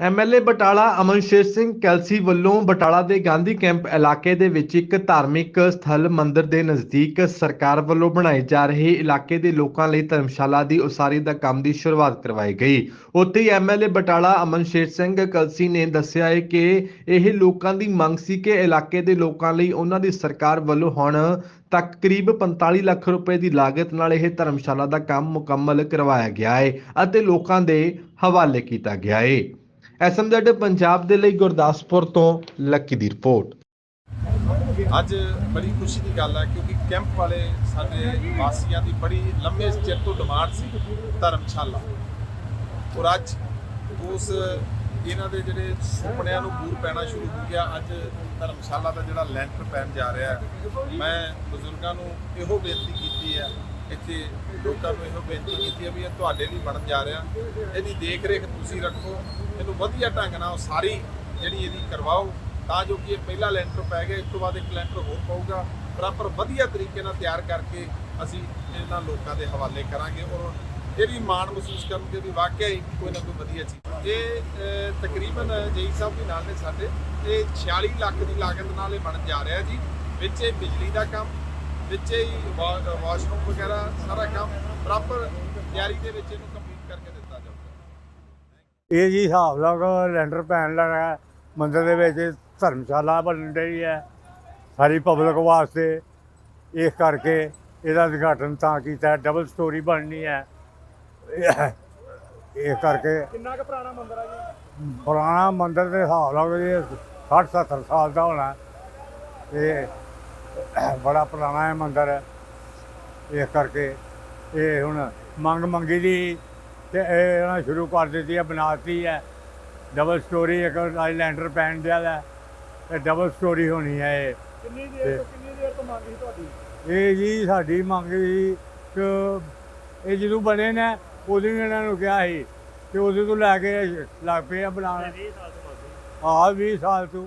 MLA Batala Amansher Singh Kalsi ਵੱਲੋਂ ਬਟਾਲਾ ਦੇ Gandhi camp ਇਲਾਕੇ ਦੇ ਵਿੱਚ ਇੱਕ ਧਾਰਮਿਕ ਸਥਲ ਮੰਦਿਰ ਦੇ ਨਜ਼ਦੀਕ ਸਰਕਾਰ ਵੱਲੋਂ ਬਣਾਏ ਜਾ ਰਹੇ ਇਲਾਕੇ ਦੇ ਲੋਕਾਂ ਲਈ ਧਰਮਸ਼ਾਲਾ ਦੀ ਉਸਾਰੀ ਦਾ ਕੰਮ ਦੀ ਸ਼ੁਰੂਆਤ ਕਰਵਾਈ ਗਈ। ਉੱਥੇ ਹੀ ਐਮਐਲਏ ਬਟਾਲਾ ਅਮਨਸ਼ੇਰ ਸਿੰਘ ਕਲਸੀ ਨੇ ਦੱਸਿਆ ਹੈ ਕਿ ਇਹ ਲੋਕਾਂ ਦੀ ਮੰਗ ਸੀ ਕਿ ਇਲਾਕੇ ਦੇ ਲੋਕਾਂ ਲਈ ਉਹਨਾਂ ਦੀ ਸਰਕਾਰ ਵੱਲੋਂ ਹੁਣ ਤੱਕ ਕਰੀਬ 45 ਲੱਖ ਰੁਪਏ ਦੀ ਲਾਗਤ ਨਾਲ ਇਹ ਧਰਮਸ਼ਾਲਾ ਦਾ ਕੰਮ ਮੁਕੰਮਲ ਕਰਵਾਇਆ ਗਿਆ ਹੈ ਅਤੇ ਲੋਕਾਂ ਦੇ ਹਵਾਲੇ ਕੀਤਾ ਗਿਆ ਹੈ। ਐਸਐਮਜ਼ੈਡ ਪੰਜਾਬ ਦੇ ਲਈ ਗੁਰਦਾਸਪੁਰ ਤੋਂ ਲੱਕੀ ਦੀ ਰਿਪੋਰਟ। ਅੱਜ ਬੜੀ ਖੁਸ਼ੀ ਦੀ ਗੱਲ ਹੈ ਕਿਉਂਕਿ ਕੈਂਪ ਵਾਲੇ ਸਾਡੇ ਵਾਸੀਆਂ ਦੀ ਬੜੀ ਲੰਮੇ ਚਿਰ ਤੋਂ ਡਿਮਾਂਡ ਸੀ ਧਰਮਸ਼ਾਲਾ। ਔਰ ਅੱਜ ਉਸ ਇਹਨਾਂ ਦੇ ਜਿਹੜੇ ਸੁਪਨਿਆਂ ਨੂੰ ਪੂਰ ਪੈਣਾ ਸ਼ੁਰੂ ਹੋ ਗਿਆ। ਅੱਜ ਧਰਮਸ਼ਾਲਾ ਦਾ ਜਿਹੜਾ ਲੈਂਟਰ ਪੈਣ ਜਾ ਰਿਹਾ ਹੈ। ਮੈਂ ਬਜ਼ੁਰਗਾਂ ਨੂੰ ਇਹੋ ਬੇਨਤੀ ਕੀਤੀ ਹੈ ਇੱਥੇ ਲੋਕਾਂ ਨੂੰ ਇਹੋ ਬੇਨਤੀ ਕੀਤੀ ਹੈ ਵੀ ਇਹ ਤੁਹਾਡੇ ਲਈ ਬਣਨ ਜਾ ਰਿਹਾ। ਇਹਦੀ ਦੇਖ ਰੇਖ ਤੁਸੀਂ ਰੱਖੋ। ਇਹਨੂੰ ਵਧੀਆ ਢੰਗ ਨਾਲ ਸਾਰੀ ਜਿਹੜੀ ਇਹਦੀ ਕਰਵਾਓ ਤਾਂ ਜੋ ਕਿ ਇਹ ਪਹਿਲਾ ਲੈਂਟਰ ਪੈ ਗਿਆ, ਇਸ ਤੋਂ ਬਾਅਦ ਇੱਕ ਲੈਂਟਰ ਹੋਰ ਪਊਗਾ। ਪ੍ਰੋਪਰ ਵਧੀਆ ਤਰੀਕੇ ਨਾਲ ਤਿਆਰ ਕਰਕੇ ਅਸੀਂ ਇਹਨਾਂ ਲੋਕਾਂ ਦੇ ਹਵਾਲੇ ਕਰਾਂਗੇ ਔਰ ਇਹ ਵੀ ਮਾਣ ਮਹਿਸੂਸ ਕਰਨਗੇ ਵੀ ਵਾਕਿਆ ਹੀ ਕੋਈ ਨਾ ਕੋਈ ਵਧੀਆ ਚੀਜ਼। ਇਹ ਤਕਰੀਬਨ ਜਈ ਸਾਹਿਬ ਦੇ ਨਾਲ ਨੇ ਸਾਡੇ। ਇਹ 46 ਲੱਖ ਦੀ ਲਾਗਤ ਨਾਲ ਇਹ ਬਣਨ ਜਾ ਰਿਹਾ ਜੀ। ਵਿੱਚ ਇਹ ਬਿਜਲੀ ਦਾ ਕੰਮ ਵਿੱਚ ਹੀ ਵਾਸ਼ਰੂਮ ਵਗੈਰਾ ਸਾਰਾ ਕੰਮ ਪ੍ਰੋਪਰ ਤਿਆਰੀ ਦੇ ਵਿੱਚ ਇਹਨੂੰ ਕੰਪਲੀਟ ਕਰਕੇ ਦਿੱਤਾ ਜਾਊਗਾ। ਇਹ ਜੀ ਹਿਸਾਬ ਲਗੋ ਲੈਂਟਰ ਪੈਣ ਲੱਗਾ ਮੰਦਿਰ ਦੇ ਵਿੱਚ ਧਰਮਸ਼ਾਲਾ ਬਣਨ ਰਹੀ ਹੈ ਸਾਰੀ ਪਬਲਿਕ ਵਾਸਤੇ ਇਸ ਕਰਕੇ ਇਹਦਾ ਉਦਘਾਟਨ ਤਾਂ ਕੀਤਾ ਡਬਲ ਸਟੋਰੀ ਬਣਨੀ ਹੈ। ਇਹ ਕਰਕੇ ਕਿੰਨਾ ਕੁ ਪੁਰਾਣਾ ਮੰਦਿਰ ਆ ਜੀ? ਪੁਰਾਣਾ ਮੰਦਿਰ ਦੇ ਹਿਸਾਬ ਲਗੋ ਜੀ 60 70 ਸਾਲ ਦਾ ਹੋਣਾ। ਇਹ ਬੜਾ ਪੁਰਾਣਾ ਹੈ ਮੰਦਿਰ ਇਸ ਕਰਕੇ ਇਹ ਹੁਣ ਮੰਗ ਮੰਗੀ ਦੀ ਤੇ ਇਹ ਇਹਨਾਂ ਸ਼ੁਰੂ ਕਰ ਦਿੱਤੀ ਹੈ ਬਣਾਤੀ ਹੈ। ਡਬਲ ਸਟੋਰੀ ਇੱਕ ਲੈਂਟਰ ਪੈਣ ਦਿਆ ਹੈ ਤੇ ਡਬਲ ਸਟੋਰੀ ਹੋਣੀ ਹੈ ਇਹ। ਕਿੰਨੀ ਦੇਰ ਤੋਂ ਕਿੰਨੀ ਦੇਰ ਤੋਂ ਮੰਗ ਸੀ ਤੁਹਾਡੀ? ਇਹ ਜੀ ਸਾਡੀ ਮੰਗ ਸੀ ਕਿ ਇਹ ਜਦੋਂ ਬਣੇ ਨੇ ਉਦੋਂ ਹੀ ਇਹਨਾਂ ਨੂੰ ਕਿਹਾ ਸੀ ਤੇ ਉਦੋਂ ਤੋਂ ਲੈ ਕੇ ਲੱਗ ਪਏ ਆ ਬਣਾਉਣ। 20 ਸਾਲ ਤੋਂ ਮੰਗ ਆਹ 20 ਸਾਲ ਤੋਂ।